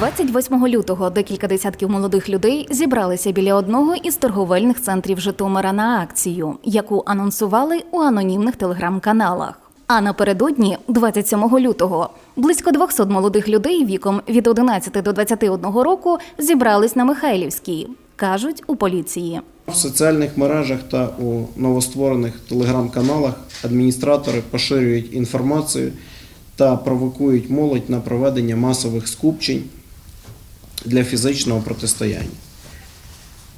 28 лютого декілька десятків молодих людей зібралися біля одного із торговельних центрів Житомира на акцію, яку анонсували у анонімних телеграм-каналах. А напередодні, 27 лютого, близько 200 молодих людей віком від 11 до 21 року зібрались на Михайлівській, кажуть у поліції. В соціальних мережах та у новостворених телеграм-каналах адміністратори поширюють інформацію та провокують молодь на проведення масових скупчень для фізичного протистояння.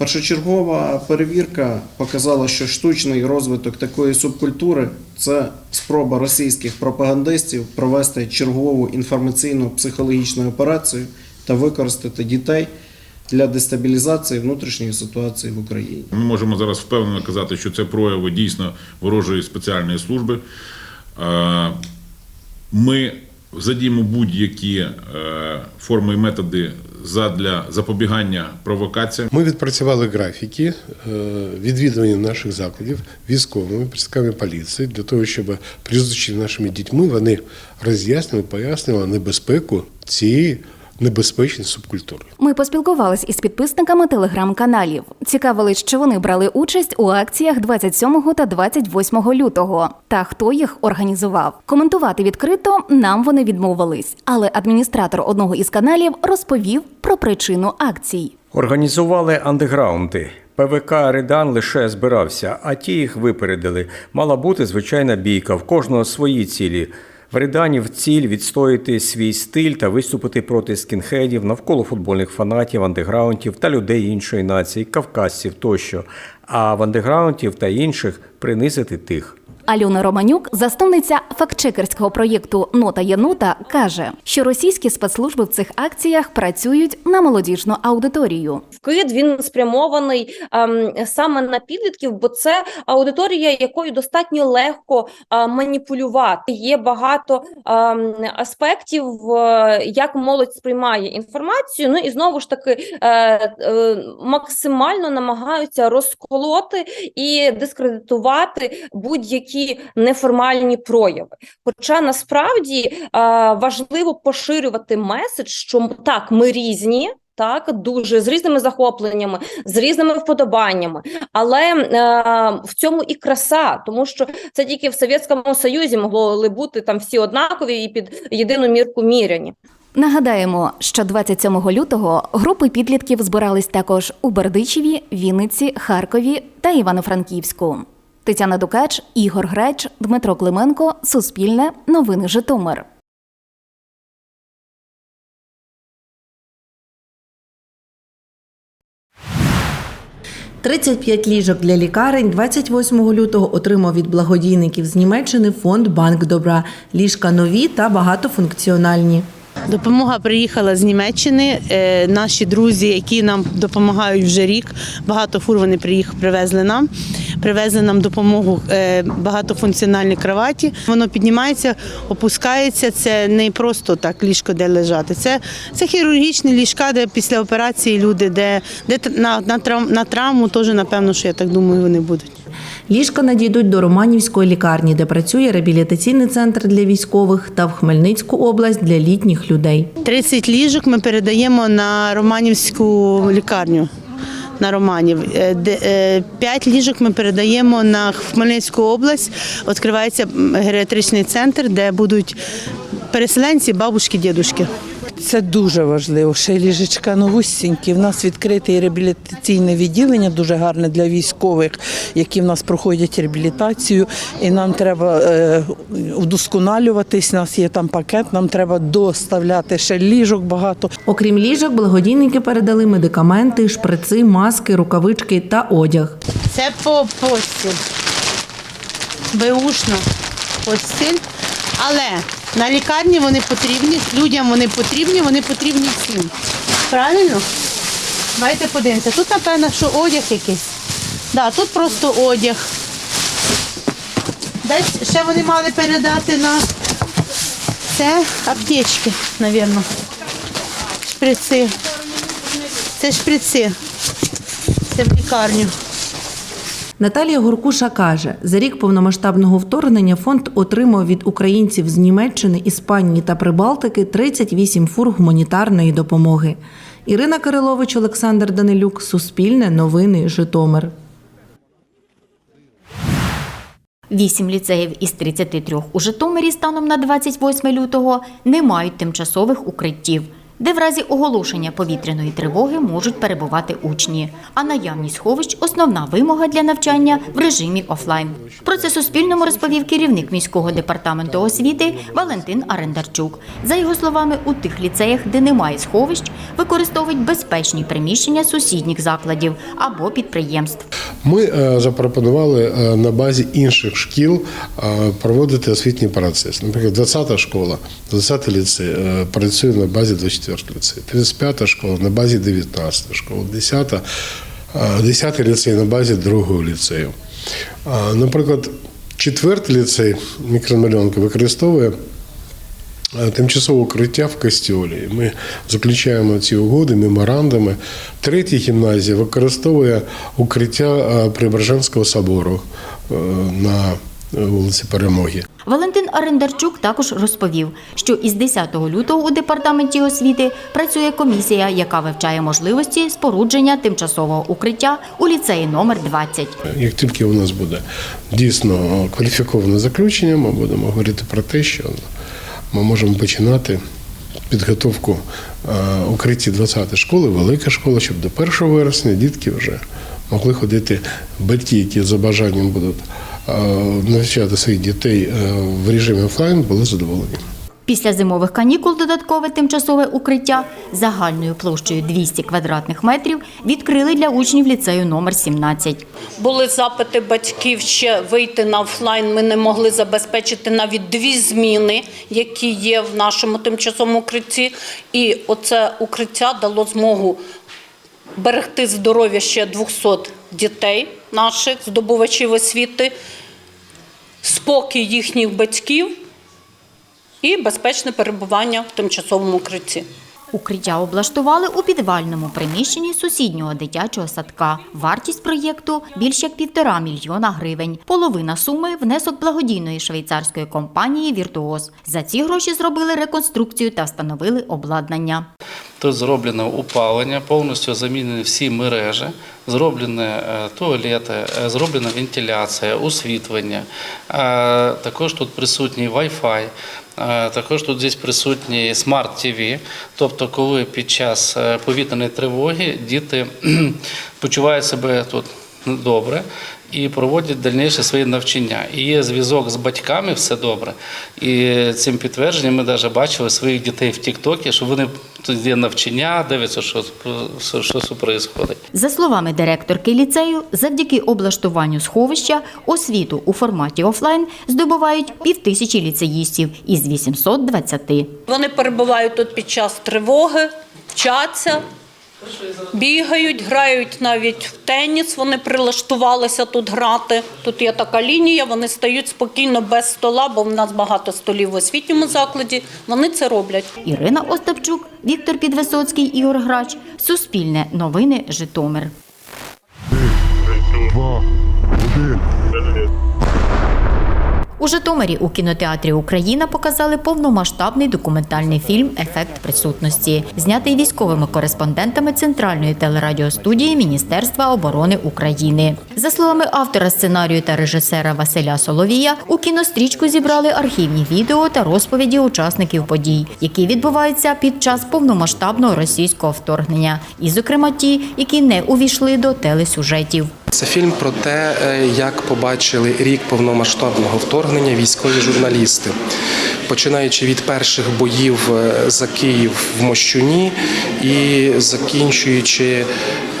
Першочергова перевірка показала, що штучний розвиток такої субкультури це спроба російських пропагандистів провести чергову інформаційно-психологічну операцію та використати дітей для дестабілізації внутрішньої ситуації в Україні. Ми можемо зараз впевнено казати, що це прояви дійсно ворожої спеціальної служби. Ми задіємо будь-які е, форми і методи задля запобігання провокаціям. Ми відпрацювали графіки е, відвідування наших закладів військовими представниками поліції для того, щоб при нашими дітьми вони роз'яснили, пояснили небезпеку цієї небезпечної субкультури. Ми поспілкувались із підписниками телеграм-каналів. Цікавились, чи вони брали участь у акціях 27 та 28 лютого, та хто їх організував. Коментувати відкрито нам вони відмовились, але адміністратор одного із каналів розповів про причину акцій. Організували андеграунди. ПВК Редан лише збирався, а ті їх випередили. Мала бути звичайна бійка, в кожного свої цілі. В Реданів ціль відстояти свій стиль та виступити проти скінхедів навколо футбольних фанатів, андеграундів та людей іншої нації, кавказців тощо. А в андеграундів та інших принизити тих. Альона Романюк, засновниця фактчекерського проєкту Нота є нота, каже, що російські спецслужби в цих акціях працюють на молодіжну аудиторію. вкид він спрямований ем, саме на підлітків, бо це аудиторія, якою достатньо легко е, маніпулювати. Є багато ем, аспектів, е, як молодь сприймає інформацію. Ну і знову ж таки е, е, максимально намагаються розколоти і дискредитувати будь-які неформальні прояви. Хоча насправді важливо поширювати меседж, що так, ми різні. Так, дуже з різними захопленнями, з різними вподобаннями, але е, в цьому і краса, тому що це тільки в Совєтському Союзі могли бути там всі однакові і під єдину мірку міряні. Нагадаємо, що 27 лютого групи підлітків збирались також у Бердичеві, Вінниці, Харкові та Івано-Франківську. Тетяна Дукач, Ігор Греч, Дмитро Клименко, Суспільне, Новини Житомир. – 35 ліжок для лікарень 28 лютого отримав від благодійників з Німеччини фонд Банк Добра. Ліжка нові та багатофункціональні. Допомога приїхала з Німеччини. Е, Наші друзі, які нам допомагають вже рік, багато фур вони приїхали, привезли нам. Привезли нам допомогу е, багатофункціональні кроваті. Воно піднімається, опускається. Це не просто так ліжко, де лежати. Це, це хірургічні ліжка, де після операції люди, де, де на, на, на травму теж, напевно, що я так думаю, вони будуть. Ліжка надійдуть до Романівської лікарні, де працює реабілітаційний центр для військових, та в Хмельницьку область для літніх людей. 30 ліжок ми передаємо на Романівську лікарню. На Романів. Е, е, П'ять ліжок ми передаємо на Хмельницьку область. Відкривається геріатричний центр, де будуть переселенці, бабушки, дідушки. Це дуже важливо. Ще ліжечка новусінькі. В нас відкрите реабілітаційне відділення, дуже гарне для військових, які в нас проходять реабілітацію. І нам треба е, вдосконалюватись. У нас є там пакет, нам треба доставляти ще ліжок багато. Окрім ліжок, благодійники передали медикаменти, шприци, маски, рукавички та одяг. Це по постіль. Беушно постіль. Але на лікарні вони потрібні, людям вони потрібні, вони потрібні всім. Правильно? Давайте подивимося. Тут, напевно, що одяг якийсь. Да, тут просто одяг. Десь ще вони мали передати на це аптечки, мабуть. Шприци. Це шприци. Це в лікарню. Наталія Горкуша каже, за рік повномасштабного вторгнення фонд отримав від українців з Німеччини, Іспанії та Прибалтики 38 фур гуманітарної допомоги. Ірина Кирилович, Олександр Данилюк, Суспільне, Новини, Житомир. Вісім ліцеїв із 33 у Житомирі станом на 28 лютого не мають тимчасових укриттів, де в разі оголошення повітряної тривоги можуть перебувати учні. А наявність сховищ основна вимога для навчання в режимі офлайн. Про це Суспільному розповів керівник міського департаменту освіти Валентин Арендарчук. За його словами, у тих ліцеях, де немає сховищ, використовують безпечні приміщення сусідніх закладів або підприємств. Ми е, запропонували е, на базі інших шкіл е, проводити освітній процес. Наприклад, 20-та школа, 20-й ліцей працює на базі 24-го ліцею, 35-та школа на базі 19-ї школи, 10-та, е, 10-й ліцей на базі 2-го ліцею. Наприклад, 4-й ліцей мікромальонка використовує Тимчасове укриття в костюлі. Ми заключаємо ці угоди, меморандуми. Третя гімназія використовує укриття Преображенського собору на вулиці Перемоги. Валентин Арендарчук також розповів, що із 10 лютого у департаменті освіти працює комісія, яка вивчає можливості спорудження тимчасового укриття у ліцеї номер 20. Як тільки у нас буде дійсно кваліфіковане заключення, ми будемо говорити про те, що ми можемо починати підготовку е, укритті 20-ї школи, велика школа, щоб до 1 вересня дітки вже могли ходити батьки, які за бажанням будуть навчати своїх дітей е, в режимі офлайн, були задоволені. Після зимових канікул додаткове тимчасове укриття загальною площею 200 квадратних метрів відкрили для учнів ліцею номер 17. Були запити батьків ще вийти на офлайн. Ми не могли забезпечити навіть дві зміни, які є в нашому тимчасовому укритті. І оце укриття дало змогу берегти здоров'я ще 200 дітей наших здобувачів освіти, спокій їхніх батьків і безпечне перебування в тимчасовому укритті. Укриття облаштували у підвальному приміщенні сусіднього дитячого садка. Вартість проєкту більш як півтора мільйона гривень. Половина суми внесок благодійної швейцарської компанії Віртуоз. За ці гроші зробили реконструкцію та встановили обладнання. Тут зроблено опалення, повністю замінені всі мережі, зроблені е, туалети, е, зроблена вентиляція, освітлення. Е, Також тут присутній Wi-Fi, також тут здесь присутні смарт TV. Тобто, коли під час е, повітряної тривоги діти почувають себе тут добре і проводять дальніше свої навчання. І є зв'язок з батьками, все добре. І цим підтвердженням ми навіть бачили своїх дітей в Тіктокі, що вони тут є навчання, дивляться, що, що, що відбувається. За словами директорки ліцею, завдяки облаштуванню сховища освіту у форматі офлайн здобувають півтисячі ліцеїстів із 820. Вони перебувають тут під час тривоги, вчаться, бігають, грають навіть в теніс. Вони прилаштувалися тут грати. Тут є така лінія, вони стають спокійно без стола, бо в нас багато столів в освітньому закладі. Вони це роблять. Ірина Остапчук, Віктор Підвисоцький, Ігор Грач. Суспільне новини Житомир. У Житомирі у кінотеатрі Україна показали повномасштабний документальний фільм Ефект присутності, знятий військовими кореспондентами Центральної телерадіостудії Міністерства оборони України. За словами автора сценарію та режисера Василя Соловія, у кінострічку зібрали архівні відео та розповіді учасників подій, які відбуваються під час повномасштабного російського вторгнення, і, зокрема, ті, які не увійшли до телесюжетів. Це фільм про те, е, як побачили рік повномасштабного вторгнення військові журналісти, починаючи від перших боїв е, за Київ в Мощуні і закінчуючи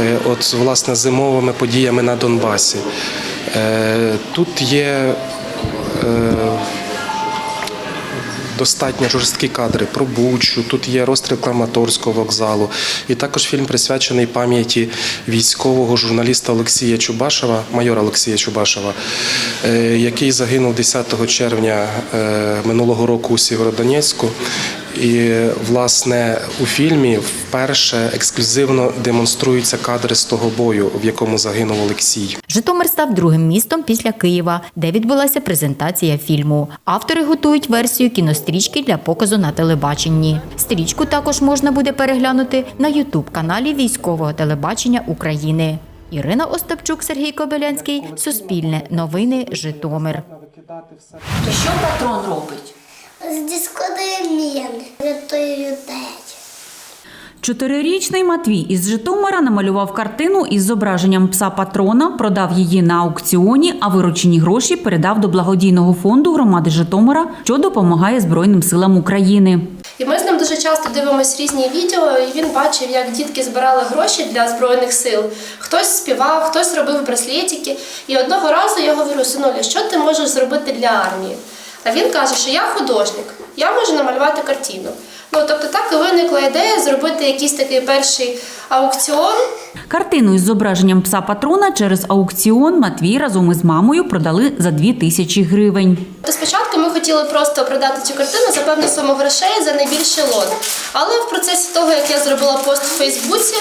е, от власне зимовими подіями на Донбасі. Тут є достатньо жорсткі кадри про Бучу, тут є розстріл Краматорського вокзалу. І також фільм присвячений пам'яті військового журналіста Олексія Чубашева, майора Олексія Чубашева, е, який загинув 10 червня е, минулого року у Сєвєродонецьку. І власне у фільмі вперше ексклюзивно демонструються кадри з того бою, в якому загинув Олексій. Житомир став другим містом після Києва, де відбулася презентація фільму. Автори готують версію кінострічки для показу на телебаченні. Стрічку також можна буде переглянути на Ютуб-каналі військового телебачення України. Ірина Остапчук, Сергій Кобилянський, Суспільне новини, Житомир. Що патрон робить? Рятує людей. Чотирирічний Матвій із Житомира намалював картину із зображенням пса патрона, продав її на аукціоні, а виручені гроші передав до благодійного фонду громади Житомира, що допомагає Збройним силам України. І ми з ним дуже часто дивимося різні відео, і він бачив, як дітки збирали гроші для збройних сил. Хтось співав, хтось робив браслетики. І одного разу я говорю: синуля, що ти можеш зробити для армії? А він каже, що я художник, я можу намалювати картину. Ну тобто так і виникла ідея зробити якийсь такий перший аукціон. Картину із зображенням пса патрона через аукціон Матвій разом із мамою продали за 2 тисячі гривень. Спочатку ми хотіли просто продати цю картину за певну суму грошей за найбільший лот. Але в процесі того, як я зробила пост в Фейсбуці,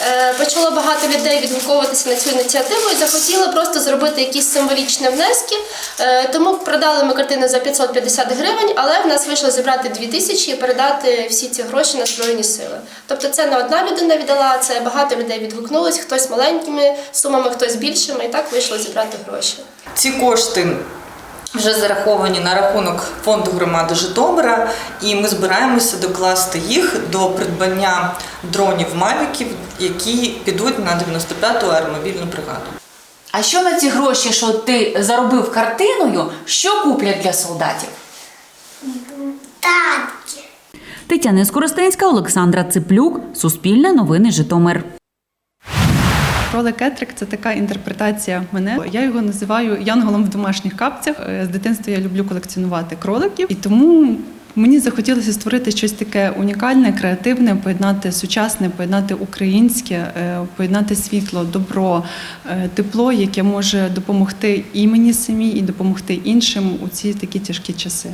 е, почало багато людей відгуковуватися на цю ініціативу і захотіли просто зробити якісь символічні внески. Е, Тому продали ми картину за 550 гривень, але в нас вийшло зібрати 2 тисячі і передати всі ці гроші на Збройні сили. Тобто це не одна людина віддала, це багато людей відгукнулось, хтось маленькими сумами, хтось більшими, і так вийшло зібрати гроші. Ці кошти вже зараховані на рахунок фонду громади Житомира, і ми збираємося докласти їх до придбання дронів Мавіків, які підуть на 95-ту аеромобільну бригаду. А що на ці гроші, що ти заробив картиною, що куплять для солдатів? Тетяна Скоростенська, Олександра Циплюк, Суспільне новини Житомир. Кролик Кетрик це така інтерпретація мене. Я його називаю янголом в домашніх капцях. Е, З дитинства я люблю колекціонувати кроликів, і тому мені захотілося створити щось таке унікальне, креативне, поєднати сучасне, поєднати українське, е, поєднати світло, добро, е, тепло, яке може допомогти і мені самій, і допомогти іншим у ці такі тяжкі часи.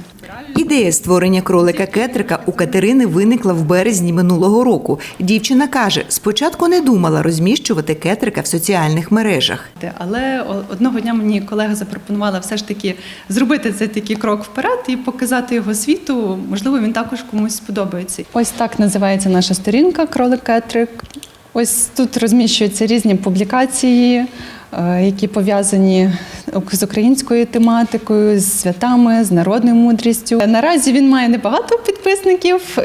Ідея створення кролика Кетрика у Катерини виникла в березні минулого року. Дівчина каже, спочатку не думала розміщувати Кетрика в соціальних мережах. Але одного дня мені колега запропонувала все ж таки зробити цей такий крок вперед і показати його світу. Можливо, він також комусь сподобається. Ось так називається наша сторінка Кролик Кетрик. Ось тут розміщуються різні публікації, е, які пов'язані з українською тематикою, з святами, з народною мудрістю. Наразі він має небагато підписників.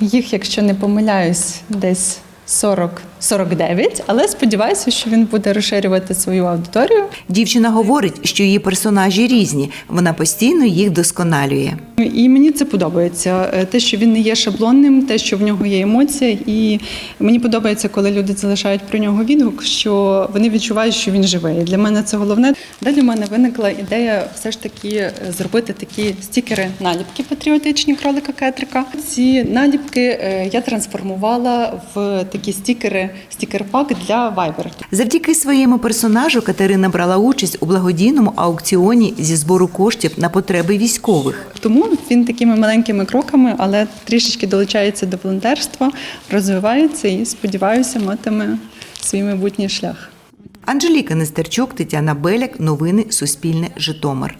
Їх, якщо не помиляюсь, десь 40 49, але сподіваюся, що він буде розширювати свою аудиторію. Дівчина говорить, що її персонажі різні. Вона постійно їх досконалює. І мені це подобається. Е, Те, що він не є шаблонним, те, що в нього є емоція, і мені подобається, коли люди залишають про нього відгук, що вони відчувають, що він живий. Для мене це головне. Далі в мене виникла ідея все ж таки е, зробити такі стікери, наліпки патріотичні кролика Кетрика. Ці наліпки е, я трансформувала в такі стікери, стікер-пак для Viber. Завдяки своєму персонажу Катерина брала участь у благодійному аукціоні зі збору коштів на потреби військових. Тому він такими маленькими кроками, але трішечки долучається до волонтерства, розвивається і сподіваюся, матиме свій майбутній шлях. Анжеліка Нестерчук, Тетяна Беляк, новини Суспільне, Житомир.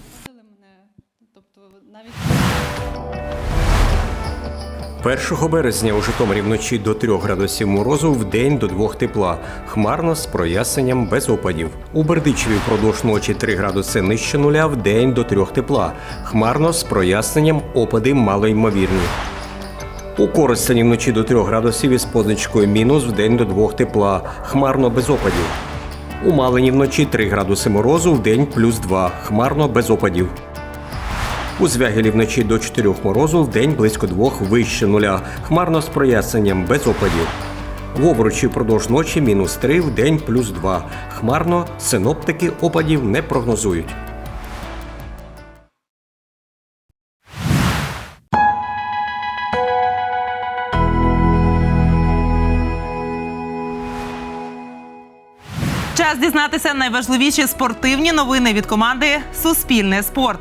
Першого березня у Житомирі вночі до 3 градусів морозу, в день до 2 тепла. Хмарно з проясненням без опадів. У Бердичеві впродовж ночі 3 градуси нижче нуля, в день до 3 тепла. Хмарно з проясненням опади малоймовірні. У Коростені вночі до 3 градусів із позначкою мінус, в день до 2 тепла. Хмарно без опадів. У Малині вночі 3 градуси морозу, в день плюс 2. Хмарно без опадів. У Звягелі вночі до 4 морозу, в день близько 2 вище нуля. Хмарно з проясненням без опадів. В Овручі впродовж ночі мінус 3, в день плюс 2. Хмарно синоптики опадів не прогнозують. Час дізнатися найважливіші спортивні новини від команди Суспільне спорт.